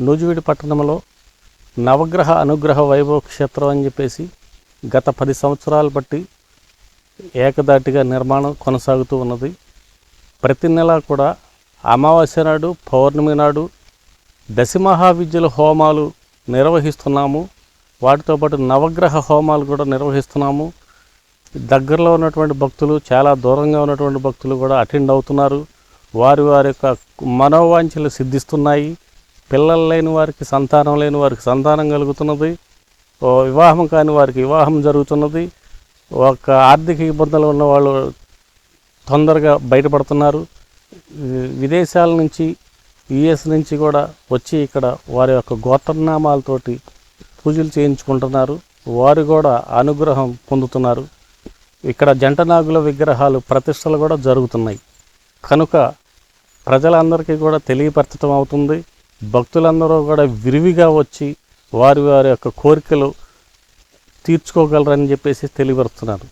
నూజివీడి పట్టణంలో నవగ్రహ అనుగ్రహ వైభవ క్షేత్రం అని చెప్పేసి గత పది సంవత్సరాలు బట్టి ఏకదాటిగా నిర్మాణం కొనసాగుతూ ఉన్నది. ప్రతి నెల కూడా అమావాస్య నాడు పౌర్ణమి నాడు దశమహావిద్యుల హోమాలు నిర్వహిస్తున్నాము. వాటితో పాటు నవగ్రహ హోమాలు కూడా నిర్వహిస్తున్నాము. దగ్గరలో ఉన్నటువంటి భక్తులు చాలా దూరంగా ఉన్నటువంటి భక్తులు కూడా అటెండ్ అవుతున్నారు. వారి వారి యొక్క మనోవాంఛలు సిద్ధిస్తున్నాయి. పిల్లలు లేని వారికి సంతానం లేని వారికి సంతానం కలుగుతున్నది. వివాహం కాని వారికి వివాహం జరుగుతున్నది. ఒక ఆర్థిక ఇబ్బందులు ఉన్న వాళ్ళు తొందరగా బయటపడుతున్నారు. విదేశాల నుంచి యుఎస్ నుంచి కూడా వచ్చి ఇక్కడ వారి యొక్క గోత్రనామాలతోటి పూజలు చేయించుకుంటున్నారు. వారు కూడా అనుగ్రహం పొందుతున్నారు. ఇక్కడ జంట నాగుల విగ్రహాలు ప్రతిష్టలు కూడా జరుగుతున్నాయి. కనుక ప్రజలందరికీ కూడా తెలియపరచడం అవుతుంది. భక్తులందరూ కూడా విరివిగా వచ్చి వారి వారి యొక్క కోరికలు తీర్చుకోగలరని చెప్పేసి తెలియపరుస్తున్నారు.